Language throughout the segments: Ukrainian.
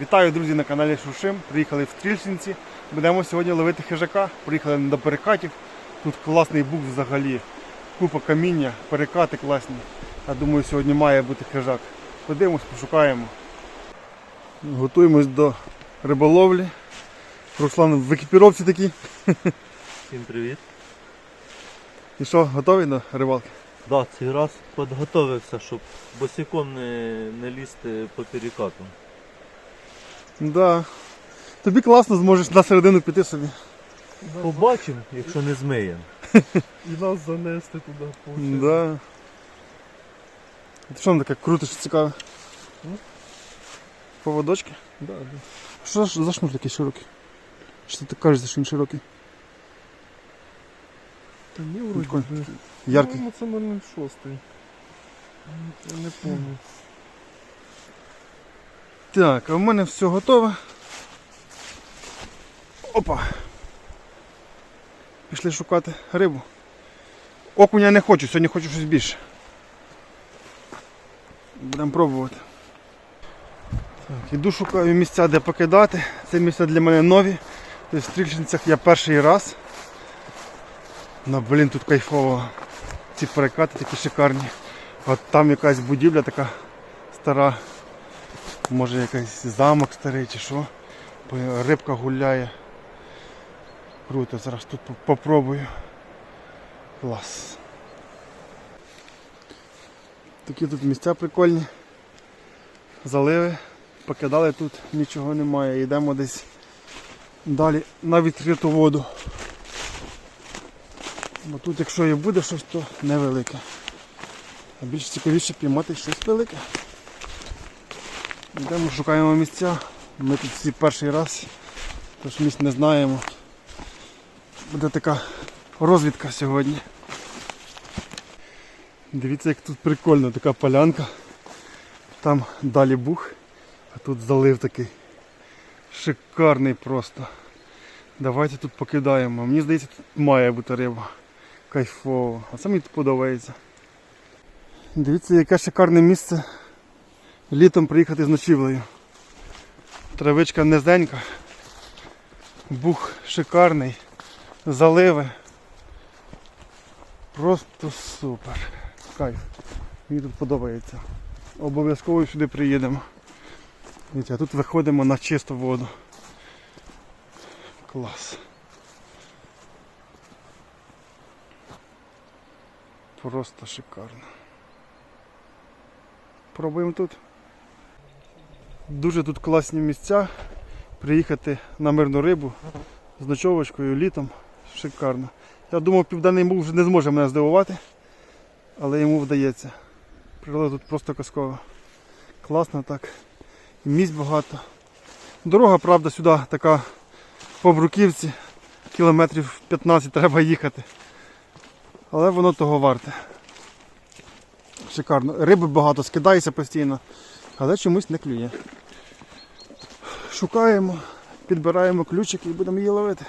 Вітаю, друзі, на каналі Шушим. Приїхали в Стрільчинці. Будемо сьогодні ловити хижака. Приїхали до перекатів. Тут класний бук взагалі. Купа каміння, перекати класні. Я думаю, сьогодні має бути хижак. Подивимось, пошукаємо. Готуємось до риболовлі. Руслан в екіпіровці такий. Всім привіт. І що, готовий до рибалки? Да, цей раз підготовився, щоб босиком не, не лізти по перекату. Да. Тобі класно зможеш на середину піти собі. Побачимо, якщо не змиємо. І нас занести туди потім. Да. Ти що там таке крутиш цікаве? Ну. Поводочки? Да, да. Що ж за шнур такий широкий? Що ти кажеш, що він широкий? Та ні, вроді. Такий би. Яркий. Ну, це 006. Я не пам'ятаю. Так, а в мене все готове. Опа. Пішли шукати рибу. Окуня не хочу, сьогодні хочу щось більше. Будемо пробувати. Так, іду шукаю місця, де покидати. Це місця для мене нові. В Стрільчинцях я перший раз. Ну, блін, тут кайфово. Ці перекати такі шикарні. От там якась будівля така стара. Може якийсь замок старий чи що. Рибка гуляє. Круто, зараз тут по- попробую. Клас. Такі тут місця прикольні. Заливи. Покидали тут, нічого немає. Йдемо десь далі на відкриту воду. Бо тут якщо і буде щось, то невелике. А більш цікавіше піймати щось велике. Йдемо, шукаємо місця. Ми тут всі перший раз, тож місць не знаємо. Буде така розвідка сьогодні. Дивіться, як тут прикольно, така полянка. Там далі бух, а тут залив такий. Шикарний просто. Давайте тут покидаємо. Мені здається, тут має бути риба. Кайфово. А це мені тут подобається. Дивіться, яке шикарне місце літом приїхати з ночівлею. Травичка низенька, бух шикарний, заливи. Просто супер. Кайф. Мені тут подобається. Обов'язково сюди приїдемо. А тут виходимо на чисту воду. Клас. Просто шикарно. Пробуємо тут. Дуже тут класні місця. Приїхати на мирну рибу з ночовочкою літом. Шикарно. Я думав, південний був вже не зможе мене здивувати, але йому вдається. Природа тут просто казкова. Класно так. І місць багато. Дорога, правда, сюди така по бруківці. Кілометрів 15 треба їхати. Але воно того варте. Шикарно. Риби багато, скидається постійно, але чомусь не клює. Шукаємо, підбираємо ключики і будемо її ловити.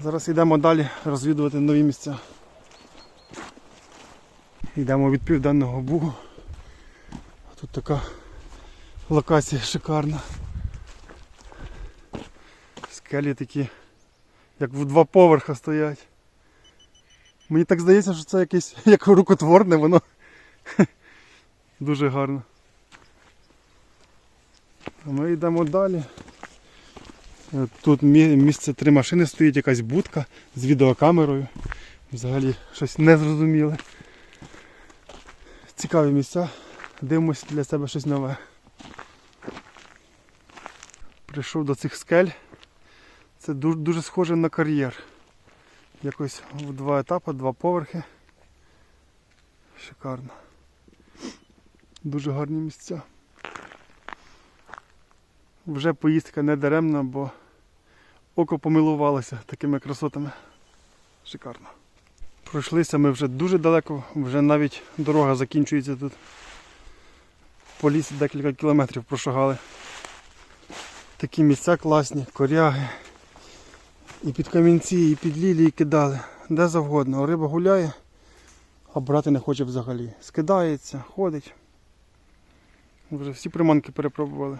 Зараз йдемо далі розвідувати нові місця. Йдемо від південного бугу. Тут така локація шикарна. Скелі такі, як в два поверха стоять. Мені так здається, що це якесь як рукотворне, воно дуже гарно. Ми йдемо далі. Е, Тут місце три машини стоїть, якась будка з відеокамерою. Взагалі щось незрозуміле. Цікаві місця. Дивимося для себе щось нове. Прийшов до цих скель. Це дуже, дуже схоже на кар'єр. Якось в два етапи, два поверхи. Шикарно. Дуже гарні місця. Вже поїздка не даремна, бо око помилувалося такими красотами. Шикарно. Пройшлися ми вже дуже далеко, вже навіть дорога закінчується тут. По лісі декілька кілометрів прошагали. Такі місця класні, коряги. І під камінці, і під лілії кидали. Де завгодно. Риба гуляє, а брати не хоче взагалі. Скидається, ходить. Вже всі приманки перепробували.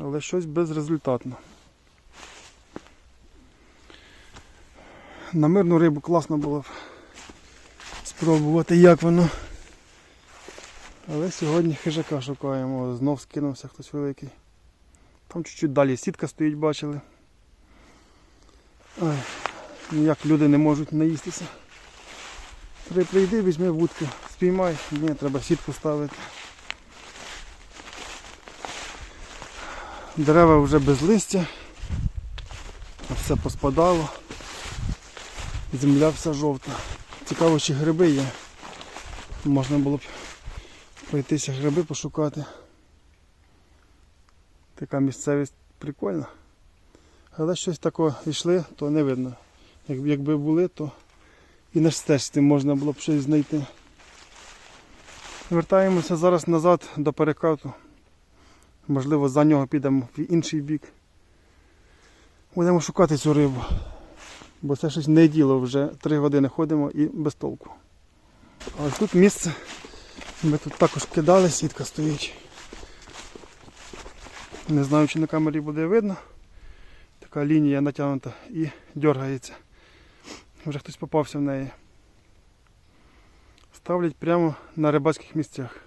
Але щось безрезультатно. На мирну рибу класно було б спробувати, як воно. Але сьогодні хижака шукаємо. Знов скинувся хтось великий. Там чуть-чуть далі сітка стоїть, бачили. Ой, ніяк люди не можуть наїстися. При- Прийди, візьми вудку, спіймай. Ні, треба сітку ставити. Дерева вже без листя. Все поспадало. Земля вся жовта. Цікаво, чи гриби є. Можна було б пройтися гриби пошукати. Така місцевість прикольна. Але щось таке йшли, то не видно. Якби були, то і на стежці можна було б щось знайти. Вертаємося зараз назад до перекату. Можливо, за нього підемо в інший бік. Будемо шукати цю рибу. Бо це щось не діло, вже три години ходимо і без толку. Ось тут місце. Ми тут також кидали, сітка стоїть. Не знаю, чи на камері буде видно. Така лінія натягнута і дергається. Вже хтось попався в неї. Ставлять прямо на рибацьких місцях.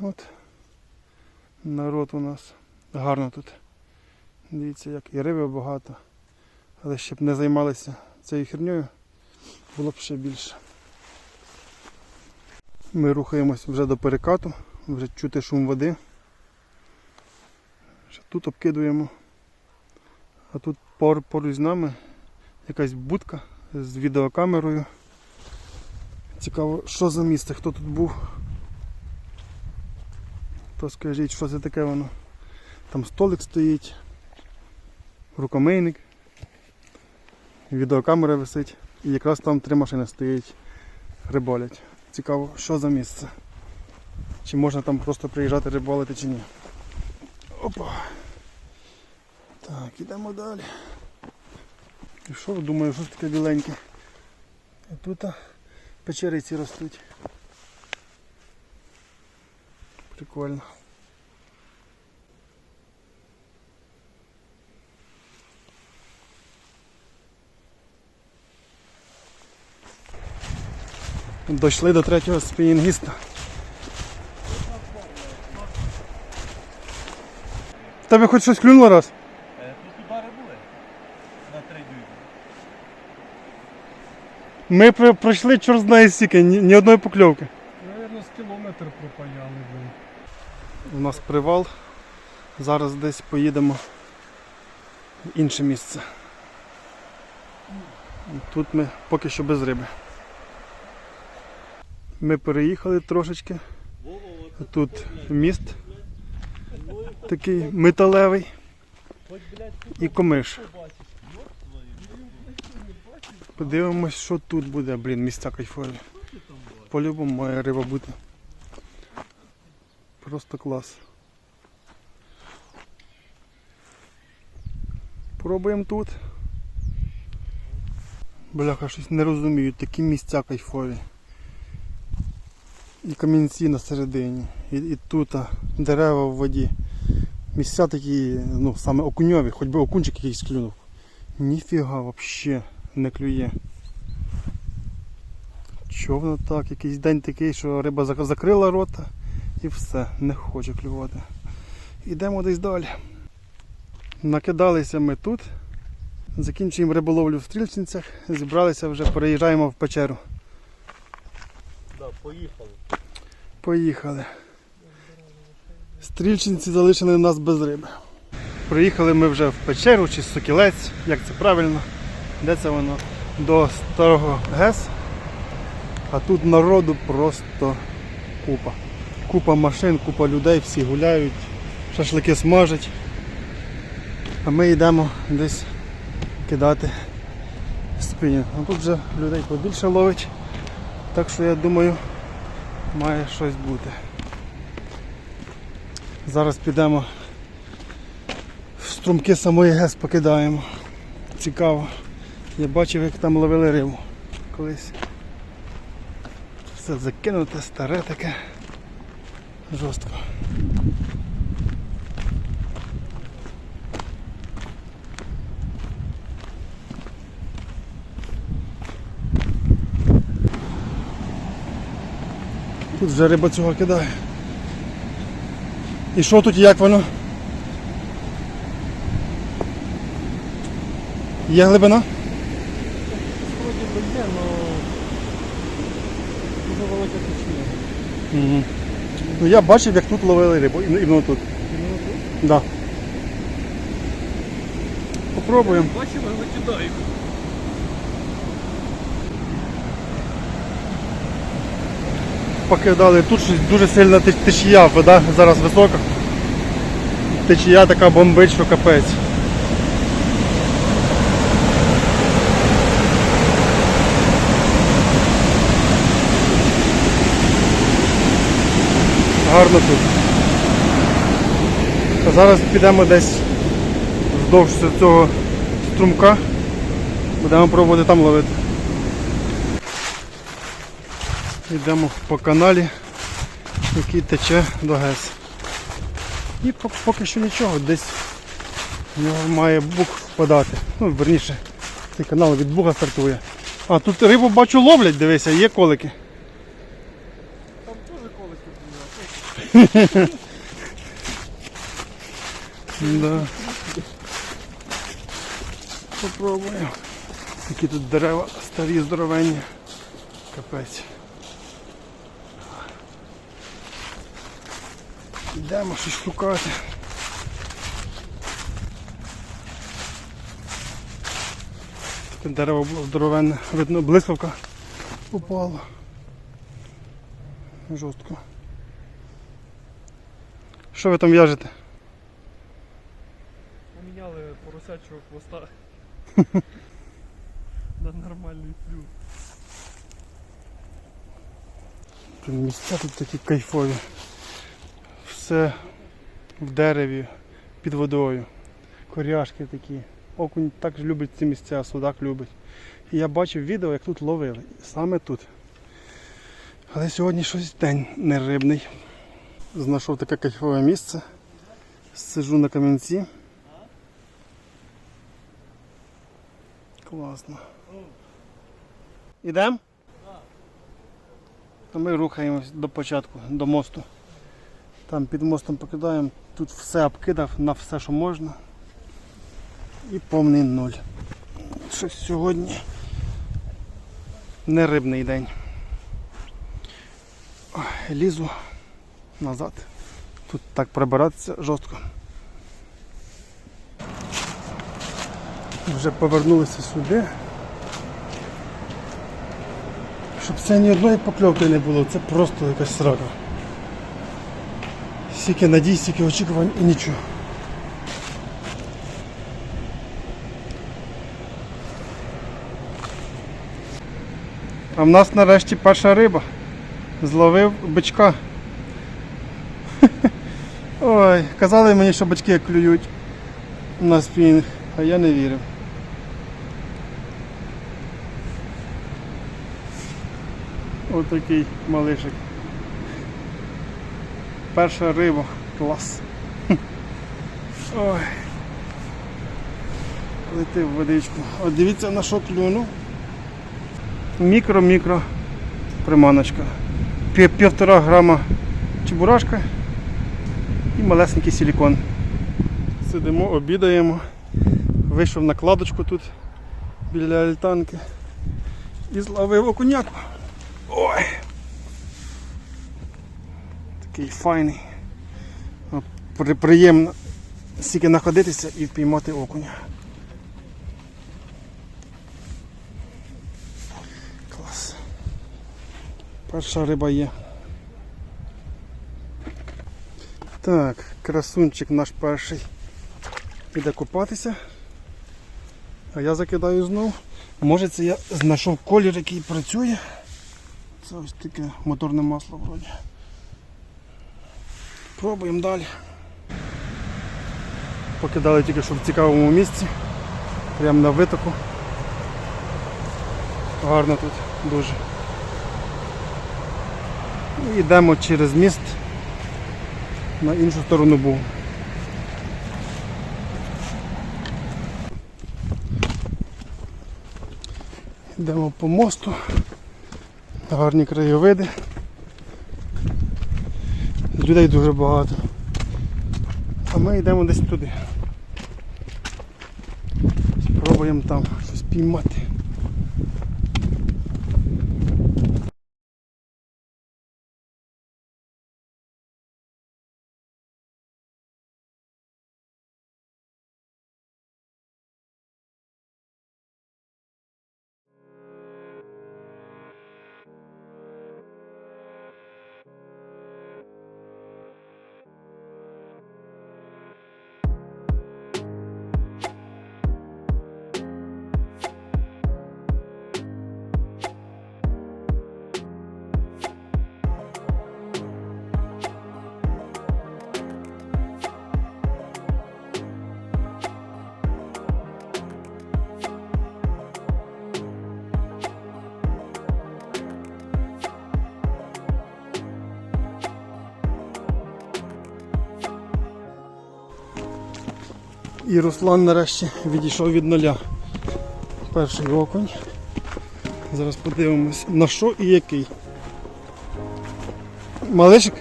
От народ у нас гарно тут. Дивіться, як і риби багато. Але щоб не займалися цією хернею, було б ще більше. Ми рухаємось вже до перекату, вже чути шум води. Ще тут обкидуємо. А тут пор- поруч з нами якась будка з відеокамерою. Цікаво, що за місце, хто тут був. То скажіть, що це таке воно. Там столик стоїть, рукомийник, відеокамера висить. І якраз там три машини стоять, риболять. Цікаво, що за місце. Чи можна там просто приїжджати риболити чи ні. Опа. Так, ідемо далі. І що, думаю, що таке біленьке? І тут печериці ростуть. Прикольно. Дійшли до третього спінінгіста. В тебе хоч щось клюнуло раз? Е, Тут удари були на 3 дюйми. Ми пройшли чорт знає стільки, ні, ні одної покльовки. Наверно, з кілометр пропаяли, блин. У нас привал. Зараз десь поїдемо в інше місце. Тут ми поки що без риби. Ми переїхали трошечки. Тут міст такий металевий і комиш. Подивимось, що тут буде, блін, місця кайфові. По-любому має риба бути. Просто клас. Пробуємо тут. Бляха, щось не розумію, такі місця кайфові. І камінці на середині, і, і тут а, дерева в воді. Місця такі, ну, саме окуньові, хоч би окунчик якийсь клюнув. Ніфіга взагалі не клює. Чого воно так? Якийсь день такий, що риба закрила рота і все, не хоче клювати. Йдемо десь далі. Накидалися ми тут. Закінчуємо риболовлю в стрільчинцях, зібралися вже, переїжджаємо в печеру. Да, поїхали. Поїхали. Стрільчинці залишили нас без риби. Приїхали ми вже в печеру чи сокілець, як це правильно. Де це воно? До старого ГЕС. А тут народу просто купа. Купа машин, купа людей, всі гуляють, шашлики смажать. А ми йдемо десь кидати спинінг. А тут вже людей побільше ловить. Так що я думаю, має щось бути. Зараз підемо в струмки самої ГЕС покидаємо. Цікаво. Я бачив, як там ловили рибу колись. Все закинуте, старе таке жорстко. Тут вже риба цього кидає. І що тут і як воно? Є глибина? Вроді би є, але дуже велика течія. Угу. Ну я бачив, як тут ловили рибу, Іменно тут. Іменно тут Да. Попробуємо. Бачимо, викидаємо. Покидали. Тут щось дуже сильна течія, вода зараз висока. Течія така бомбить, що капець. Гарно тут. А зараз підемо десь вздовж цього струмка. Будемо пробувати там ловити. Йдемо по каналі, який тече до ГЕС. І поки що нічого, десь в нього має бук впадати. Ну, верніше, цей канал від буга стартує. А, тут рибу бачу ловлять, дивися, є колики. Тут Да. Попробуємо. Які тут дерева старі, здоровенні. Капець. Йдемо щось шукати. Таке дерево було здоровенне. Видно, блискавка упала. Жорстко. Що ви там в'яжете? Поміняли поросячого хвоста. На нормальний плюс. Блін, Місця тут такі кайфові. Все в дереві, під водою. Коряшки такі. Окунь так любить ці місця, судак любить. І я бачив відео, як тут ловили. Саме тут. Але сьогодні щось день не рибний. Знайшов таке кайфове місце. Сиджу на камінці. Класно. Ідемо? Ми рухаємось до початку, до мосту. Там під мостом покидаємо, тут все обкидав на все, що можна. І повний нуль. Щось сьогодні не рибний день. Лізу назад. Тут так прибиратися жорстко. Вже повернулися сюди. Щоб це ні одної покльовки не було, це просто якась срака. Стільки надій, стільки очікувань і нічого. А в нас нарешті перша риба. Зловив бичка. Ой, казали мені, що бички клюють на спінг, а я не вірив. Отакий малишик. Перша риба. Клас. Ой. Лети в водичку. От дивіться на що клюнув. Мікро-мікро приманочка. Пів- Півтора грама чебурашка і малесенький силікон. Сидимо, обідаємо. Вийшов на кладочку тут біля альтанки і зловив окуняку. Ой. Такий файний. Приємно стільки знаходитися і впіймати окуня. Перша риба є. Так, красунчик наш перший піде купатися. А я закидаю знов. Може це я знайшов колір, який працює. Це ось таке моторне масло вроді. Пробуємо далі. Покидали тільки що в цікавому місці. Прямо на витоку. Гарно тут дуже. І йдемо через міст на іншу сторону був. Йдемо по мосту. Гарні краєвиди. людей дуже багато. А ми йдемо десь туди. Спробуємо там щось піймати. І Руслан нарешті відійшов від нуля. Перший окунь. Зараз подивимось на що і який. Малишик?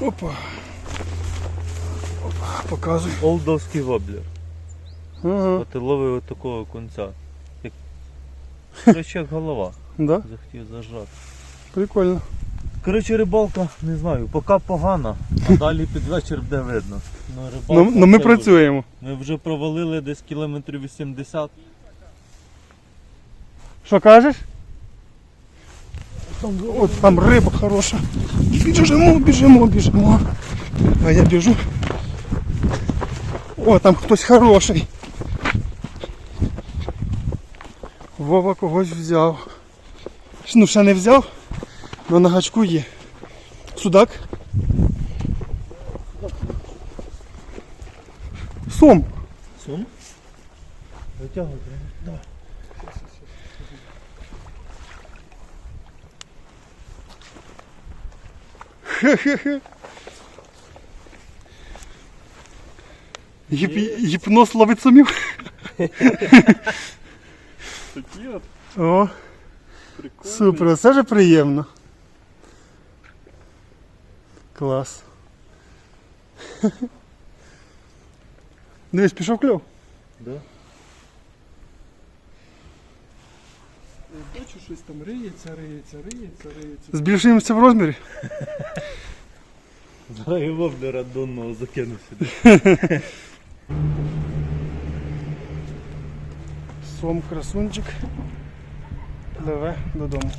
Опа. Опа, показуй. Олдовський воблер. Ага. І ловив такого кунця. Як... Як голова. Да? Захотів зажати. Прикольно. Коротше, рибалка, не знаю, поки погана, а далі під вечір буде видно. Ну, рибалка Ну, ну ми це працюємо. Ми вже провалили десь кілометрів 80. Що кажеш? Там, от, там риба хороша. Біжимо, біжимо, біжимо. А я біжу. О, там хтось хороший. Вова когось взяв. Ну, ще не взяв, але на гачку є. Судак. Сом. Сум? Витягуй. Да. Хе-хе-хе. Гіп... Гіпноз ловить самів. Такі от О, прикольні. супер, це ж приємно. Клас. Дивись, пішов кльов. Да? Я Бачу, щось там риється, риється, риється, риється. Збільшуємося в розмірі. Зараз і воблера донного закину сюди. Сом красунчик. Пливе додому.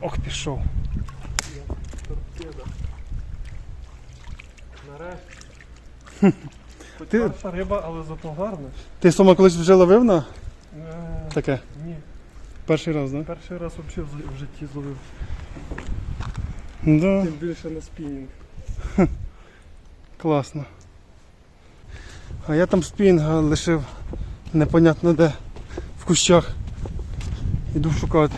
Ох, пішов. Хоч Ти- перша риба, але зато гарна. Ти сома колись вже ловив на Е, таке? Ні, Перший раз, так? перший раз взагалі в- в житті зловив. Да? Тим більше на спінінг. Класно. А я там спінга лишив непонятно де, в кущах. Іду шукати.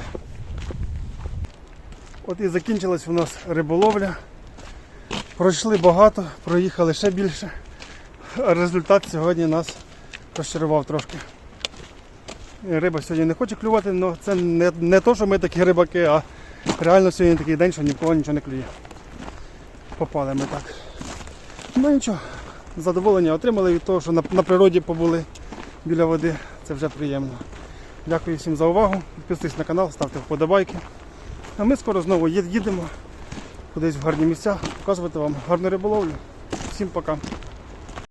От і закінчилась у нас риболовля. Пройшли багато, проїхали ще більше. Результат сьогодні нас розчарував трошки. Риба сьогодні не хоче клювати, але це не, не то, що ми такі рибаки, а реально сьогодні такий день, що нікого нічого не клює. Попали ми так. Ну нічого, задоволення отримали від того, що на, на природі побули біля води. Це вже приємно. Дякую всім за увагу. Підписуйтесь на канал, ставте вподобайки. А ми скоро знову їд- їдемо кудись в гарні місця, показувати вам гарну риболовлю. Всім пока.